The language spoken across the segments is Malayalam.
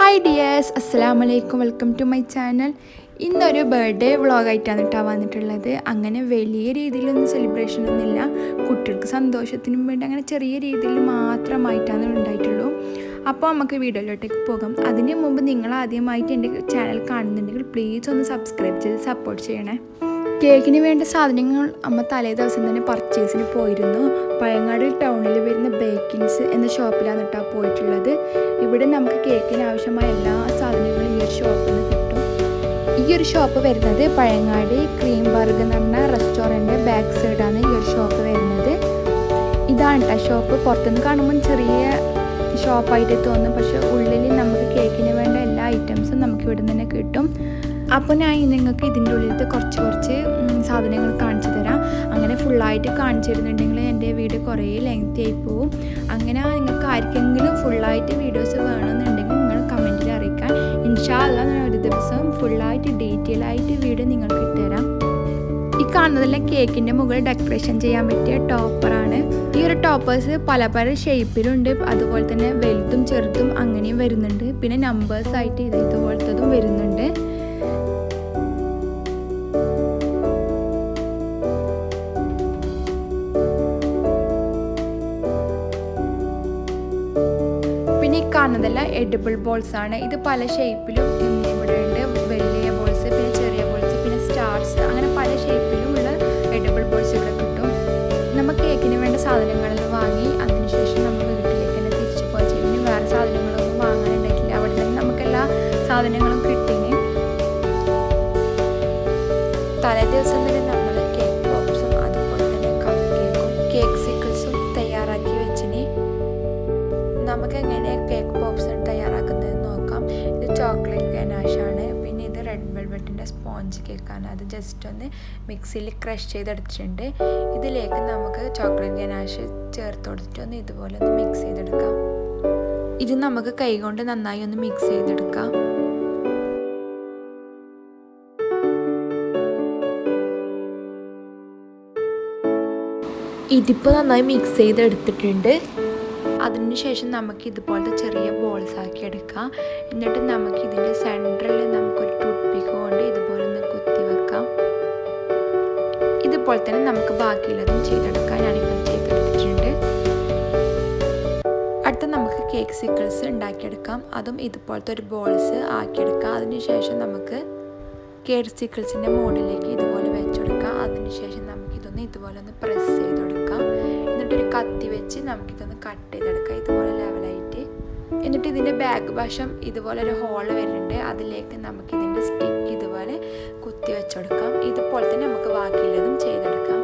ഹായ് ഡിയേഴ്സ് അസ്സാം വലൈക്കും വെൽക്കം ടു മൈ ചാനൽ ഇന്നൊരു ബർത്ത്ഡേ വ്ളോഗായിട്ടാണ് കേട്ടോ വന്നിട്ടുള്ളത്. അങ്ങനെ വലിയ രീതിയിലൊന്നും സെലിബ്രേഷൻ ഒന്നുമില്ല കുട്ടികൾക്ക് സന്തോഷത്തിനും വേണ്ടി അങ്ങനെ ചെറിയ രീതിയിൽ മാത്രമായിട്ടാണ് ഉണ്ടായിട്ടുള്ളൂ. അപ്പോൾ നമുക്ക് വീഡിയോയിലോട്ടേക്ക് പോകാം. അതിന് മുമ്പ് നിങ്ങൾ ആദ്യമായിട്ട് എന്റെ ചാനൽ കാണുന്നുണ്ടെങ്കിൽ പ്ലീസ് ഒന്ന് സബ്സ്ക്രൈബ് ചെയ്ത് സപ്പോർട്ട് ചെയ്യണേ. കേക്കിന് വേണ്ട സാധനങ്ങൾ അമ്മ തലേ ദിവസം തന്നെ പർച്ചേസിന് പോയിരുന്നു. പഴങ്ങാട് ടൗണിൽ വരുന്ന ബേക്കിങ്സ് എന്ന ഷോപ്പിലാണ് കേട്ടോ പോയിട്ടുള്ളത്. ഇവിടെ നമുക്ക് കേക്കിന് ആവശ്യമായ എല്ലാ സാധനങ്ങളും ഈ ഒരു ഷോപ്പിൽ നിന്ന് കിട്ടും. ഈ ഒരു ഷോപ്പ് വരുന്നത് പഴങ്ങാടി ക്രീം ബർഗ് എന്ന് പറഞ്ഞ റെസ്റ്റോറന്റ് ബാക്ക് സൈഡാണ് ഈ ഒരു ഷോപ്പ് വരുന്നത്. ഇതാണ് കേട്ടോ ഷോപ്പ് പുറത്തുനിന്ന് കാണുമ്പോൾ ചെറിയ ഷോപ്പായിട്ട് തോന്നും. പക്ഷേ ഉള്ളിൽ നമുക്ക് അപ്പോൾ ഞാൻ നിങ്ങൾക്ക് ഇതിന്റെ ഉള്ളിലത്തെ കുറച്ച് കുറച്ച് സാധനങ്ങൾ കാണിച്ചു തരാം. അങ്ങനെ ഫുള്ളായിട്ട് കാണിച്ചു തരുന്നുണ്ടെങ്കിൽ എന്റെ വീഡിയോ കുറേ ലെങ്തി ആയി പോവും. അങ്ങനെ നിങ്ങൾക്ക് ആർക്കെങ്കിലും ഫുള്ളായിട്ട് വീഡിയോസ് വേണമെന്നുണ്ടെങ്കിൽ നിങ്ങൾ കമന്റിൽ അറിയിക്കാൻ. ഇൻഷാല്ല ഞാൻ ഒരു ദിവസം ഫുള്ളായിട്ട് ഡീറ്റെയിൽ ആയിട്ട് വീഡിയോ നിങ്ങൾക്ക് ഇട്ടുതരാം ഈ കാണുന്നതെല്ലാം കേക്കിന്റെ മുകളിൽ ഡെക്കറേഷൻ ചെയ്യാൻ പറ്റിയ ടോപ്പറാണ് ഈ ഒരു ടോപ്പേഴ്സ് പല പല ഷേപ്പിലുണ്ട് അതുപോലെ തന്നെ വലുതും ചെറുതും അങ്ങനെയും വരുന്നുണ്ട്. പിന്നെ നമ്പേഴ്സായിട്ട് ഇത് ഇതുപോലത്തതും വരുന്നുണ്ട്. പിന്നെ ഈ എഡിബിൾ ബോൾസ് ആണ്. ഇത് പല ഷേപ്പിലും ഇവിടെ ഉണ്ട്. വലിയ ബോൾസ് പിന്നെ ചെറിയ ബോൾസ് പിന്നെ സ്റ്റാർസ് അങ്ങനെ പല ഷേപ്പിലും ഷേപ്പിലുമുള്ള എഡിബിൾ ബോൾസ് ഇവിടെ കിട്ടും. നമുക്ക് കേക്കിന് വേണ്ട സാധനങ്ങളെല്ലാം വാങ്ങി അതിനുശേഷം നമ്മൾ വീട്ടിലേക്ക് തന്നെ തിരിച്ചു പോയി ചെയ്യും. വേറെ സാധനങ്ങളൊന്നും വാങ്ങാനുണ്ടെങ്കിൽ അവിടെ തന്നെ നമുക്ക് എല്ലാ സാധനങ്ങളും കിട്ടിങ്ങി തലേ ദിവസം തന്നെ നമ്മൾ കേക്ക് ബോക്സും അതുപോലെ തന്നെ കപ്പ് കേക്കും കേക്ക് സിക്കിൾസും തയ്യാറാക്കി വെച്ചിന്. നമുക്ക് എങ്ങനെ കേക്ക് പോപ്സ് തയ്യാറാക്കുന്നത് നോക്കാം. ഇത് ചോക്ലേറ്റ് ഗനാഷാണ് പിന്നെ ഇത് റെഡ് വെൽവെറ്റിന്റെ സ്പോഞ്ച് കേക്കാണ് അത് ജസ്റ്റ് ഒന്ന് മിക്സിയിൽ ക്രഷ് ചെയ്തെടുത്തിട്ടുണ്ട്. ഇതിലേക്ക് നമുക്ക് ചോക്ലേറ്റ് ഗനാഷ് ചേർത്ത് കൊടുത്തിട്ട് ഒന്ന് ഇതുപോലെ ഒന്ന് മിക്സ് ചെയ്തെടുക്കാം. ഇത് നമുക്ക് കൈകൊണ്ട് നന്നായി ഒന്ന് മിക്സ് ചെയ്തെടുക്കാം. ഇതിപ്പോൾ നന്നായി മിക്സ് ചെയ്തെടുത്തിട്ടുണ്ട്. അതിനുശേഷം നമുക്ക് ഇതുപോലത്തെ ചെറിയ ബോൾസ് ആക്കി എടുക്കാം. എന്നിട്ട് നമുക്ക് ഇതിന്റെ സെന്ററിൽ നമുക്കൊരു ടൂത്ത് പിക്ക് കൊണ്ട് ഇതുപോലെ ഒന്ന് കുത്തി വെക്കാം. ഇതുപോലെ തന്നെ നമുക്ക് ബാക്കിയുള്ളതും ചെയ്തെടുക്കാം. ഞാനിപ്പോൾ ചെയ്തെടുത്തിട്ടുണ്ട്. അടുത്ത നമുക്ക് കേക്ക് സിക്കിൾസ് ഉണ്ടാക്കിയെടുക്കാം. അതും ഇതുപോലത്തെ ഒരു ബോൾസ് ആക്കിയെടുക്കാം. അതിനുശേഷം നമുക്ക് കേക്ക് സിക്കിൾസിന്റെ മോഡിലേക്ക് ഇതുപോലെ വെച്ചെടുക്കാം. അതിനുശേഷം നമുക്കിതൊന്ന് ഇതുപോലെ ഒന്ന് പ്രസ് ചെയ്തെടുക്കാം. എന്നിട്ടൊരു കത്തി വെച്ച് നമുക്കിതൊന്ന് കട്ട് ചെയ്തെടുക്കാം. ഇതുപോലെ ലെവലായിട്ട് എന്നിട്ട് ഇതിന്റെ ബാക്ക് വശം ഇതുപോലെ ഒരു ഹോൾ വരുന്നുണ്ട്. അതിലേക്ക് നമുക്കിതിന്റെ സ്റ്റിക്ക് ഇതുപോലെ കുത്തി വെച്ചെടുക്കാം. ഇതുപോലെ തന്നെ നമുക്ക് ബാക്കിയുള്ളതും ചെയ്തെടുക്കാം.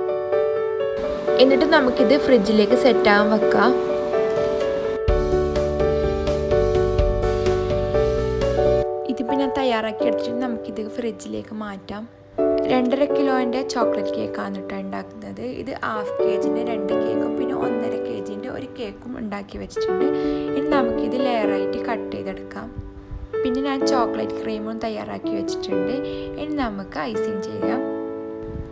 എന്നിട്ട് നമുക്കിത് ഫ്രിഡ്ജിലേക്ക് സെറ്റാകാൻ വെക്കാം. ഇതിപ്പോൾ ഞാൻ തയ്യാറാക്കി എടുത്തിട്ട് നമുക്കിത് ഫ്രിഡ്ജിലേക്ക് മാറ്റാം. രണ്ടര കിലോന്റെ ചോക്ലേറ്റ് കേക്കാണ് കേട്ടോ ഉണ്ടാക്കുന്നത്. ഇത് ഹാഫ് കെ ജിന്റെ രണ്ട് കേക്കും പിന്നെ ഒന്നര കെ ജിന്റെ ഒരു കേക്കും ഉണ്ടാക്കി വെച്ചിട്ടുണ്ട്. ഇനി നമുക്കിത് ലെയറായിട്ട് കട്ട് ചെയ്തെടുക്കാം. പിന്നെ ഞാൻ ചോക്ലേറ്റ് ക്രീമും തയ്യാറാക്കി വെച്ചിട്ടുണ്ട്. ഇനി നമുക്ക് ഐസിങ് ചെയ്യാം.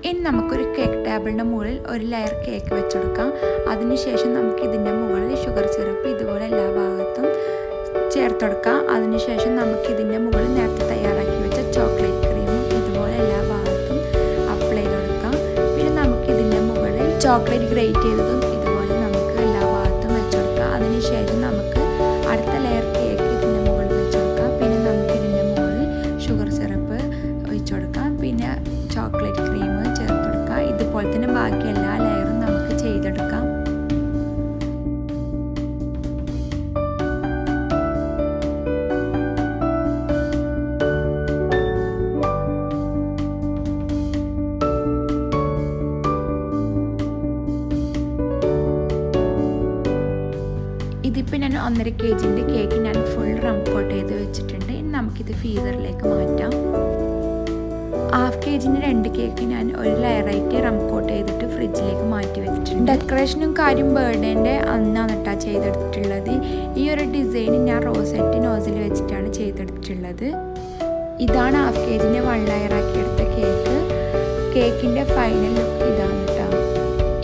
ഇനി നമുക്കൊരു കേക്ക് ടേബിളിന്റെ മുകളിൽ ഒരു ലെയർ കേക്ക് വെച്ചെടുക്കാം. അതിനുശേഷം നമുക്ക് ഇതിന്റെ മുകളിൽ ഷുഗർ സിറപ്പ് ഇതുപോലെ എല്ലാ ഭാഗത്തും ചേർത്തെടുക്കാം. അതിനുശേഷം നമുക്ക് ഇതിന്റെ മുകളിൽ നേരത്തെ തയ്യാറാക്കി വെച്ച ചോക്ലേറ്റ് ക്രീമും ഇതുപോലെ എല്ലാ ഭാഗത്തും അപ്ലൈ ചെയ്ത് പിന്നെ നമുക്ക് ഇതിന്റെ മുകളിൽ ചോക്ലേറ്റ് ഗ്രേറ്റ് ചെയ്തതും ഒന്നര കെ ജിന്റെ കേക്ക് ഞാൻ ഫുൾ റം കോട്ട് ചെയ്ത് വെച്ചിട്ടുണ്ട്. ഇനി നമുക്കിത് ഫീസറിലേക്ക് മാറ്റാം. ഹാഫ് കെ ജിന്റെ രണ്ട് കേക്ക് ഞാൻ ഒരു ലെയറായിട്ട് റം കോട്ട് ചെയ്തിട്ട് ഫ്രിഡ്ജിലേക്ക് മാറ്റി വെച്ചിട്ടുണ്ട്. ഡെക്കറേഷനും കാര്യം ബർത്ത്ഡേന്റെ അന്നാണ് കേട്ടോ ചെയ്തെടുത്തിട്ടുള്ളത്. ഈ ഒരു ഡിസൈൻ ഞാൻ റോസെറ്റ് നോസിൽ വെച്ചിട്ടാണ് ചെയ്തെടുത്തിട്ടുള്ളത്. ഇതാണ് ഹാഫ് കെ ജിന്റെ വൺ ലെയറാക്കി എടുത്ത കേക്ക് കേക്കിന്റെ ഫൈനൽ ലുക്ക് ഇതാണ് കേട്ടോ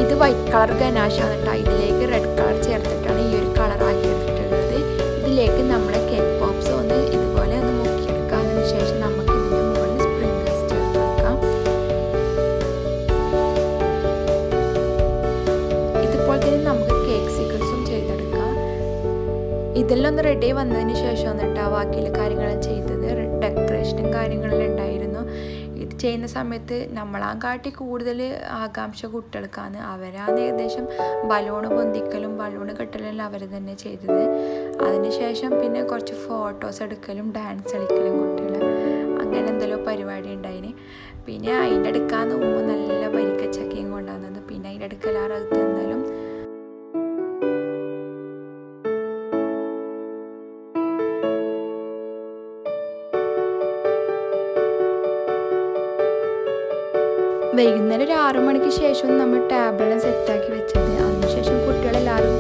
ഇത് വൈറ്റ് കളർ ഗനാശാണ് കേട്ടോ ഇതിലേക്ക് റെഡ് കളർ ചേർത്തിട്ടാണ് ബാക്കിയുള്ള കാര്യങ്ങളും ചെയ്തത്. ഡെക്കറേഷനും കാര്യങ്ങളും ഉണ്ടായിരുന്നു. ഇത് ചെയ്യുന്ന സമയത്ത് നമ്മളാ കാട്ടി കൂടുതൽ ആകാംക്ഷ കുട്ടികൾക്കാണ് അവരാണ് ഏകദേശം ബലൂണ് പൊന്തിക്കലും ബലൂണ് കെട്ടലും അവർ തന്നെ ചെയ്തത്. അതിനുശേഷം പിന്നെ കുറച്ച് ഫോട്ടോസ് എടുക്കലും ഡാൻസ് കളിക്കലും കുട്ടികൾ അങ്ങനെ എന്തെല്ലോ പരിപാടി ഉണ്ടായിന്. പിന്നെ അതിന്റെ അടുക്കാന്ന് ഉമ്മ നല്ല പരിക്കച്ചക്കയും കൊണ്ടാകുന്നത് പിന്നെ അതിന്റെ അടുക്കലാറകത്ത് എന്തായാലും വൈകുന്നേരം ഒരു ആറു മണിക്ക് ശേഷം നമ്മൾ ടാബ്ലെല്ലാം സെറ്റാക്കി വെച്ചത്. അതിനുശേഷം കുട്ടികളെല്ലാവരും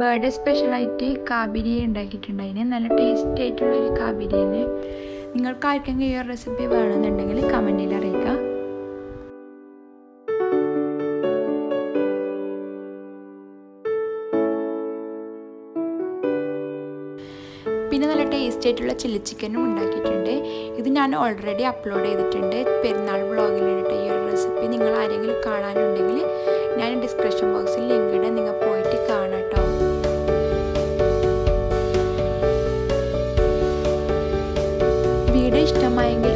ബർത്ത്ഡേ സ്പെഷ്യലായിട്ട് കാബിരി ഉണ്ടാക്കിയിട്ടുണ്ടായിന് നല്ല ടേസ്റ്റി ആയിട്ടുള്ള ഒരു കാബിരിയാണ്. നിങ്ങൾക്ക് ആർക്കെങ്കിലും ഈ ഒരു റെസിപ്പി വേണമെന്നുണ്ടെങ്കിൽ കമന്റിൽ അറിയിക്കുക. പിന്നെ നല്ല ടേസ്റ്റി ആയിട്ടുള്ള ചില്ലി ചിക്കനും ഉണ്ടാക്കിയിട്ടുണ്ട്. ഇത് ഞാൻ ഓൾറെഡി അപ്ലോഡ് ചെയ്തിട്ടുണ്ട്. പെരുന്നാൾ വ്ളോഗിലിട്ട് ഈ ഒരു റെസിപ്പി നിങ്ങൾ ആരെങ്കിലും കാണാനുണ്ടെങ്കിൽ ഞാൻ ഡിസ്ക്രിപ്ഷൻ ബോക്സിൽ ലിങ്ക് ഇടാൻ നിങ്ങൾ പോയിട്ട് കാണാം. My. en el